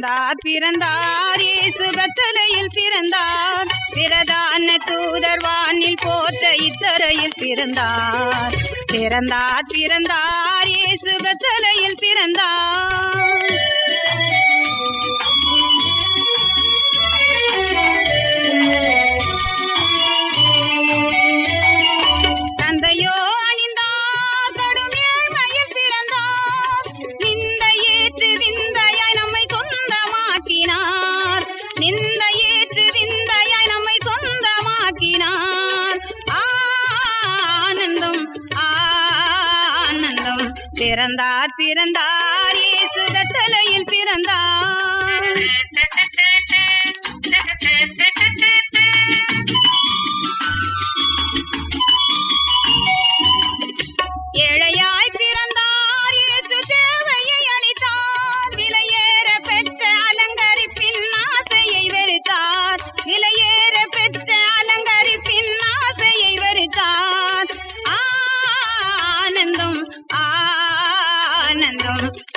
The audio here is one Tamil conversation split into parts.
பிறந்தார் பிறந்தார் இயேசு பெத்தலையில் பிறந்தார். பிரதான தூதர் வானில் போற்ற இத்தரையில் பிறந்தார். பிறந்தார் பிறந்தார் இயேசு பெத்தலையில் பிறந்தார். பிறந்தார் பிறந்தார் இயேசு பிறந்தார்.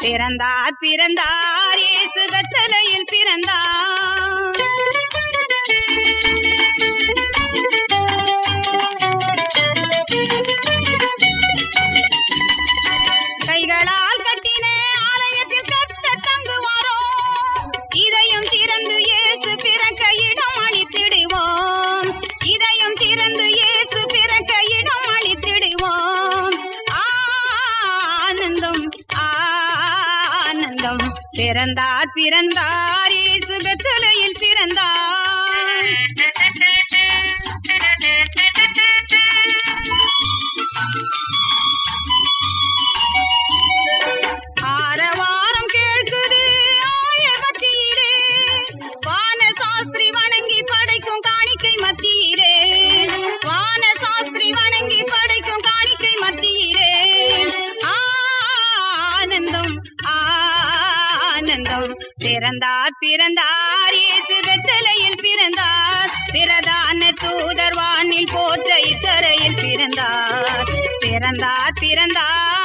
பிறந்தார் பிறந்தார் இயேசு தலையில் பிறந்தார். கைகளால் கட்டின ஆலயத்தில் கத்த தங்குவாரோ? இதயம் திறந்து இயேசு பிறக்க இடம் அளித்திடுவோம். இதயம் திறந்து இயேசு பிறக்க இடம் அளித்திடுவோம். ஆனந்தம் ஆனந்தம் பிறந்தார் பிறந்தார் சுகத்தலையில் பிறந்தார். ஆனந்தம் பிறந்தார் பிறந்தார் ஏசு வெத்தலையில் பிறந்தார். பிரதான தூதர் வானில் போற்ற இத்தரையில் பிறந்தார். பிறந்தார் பிறந்தார்.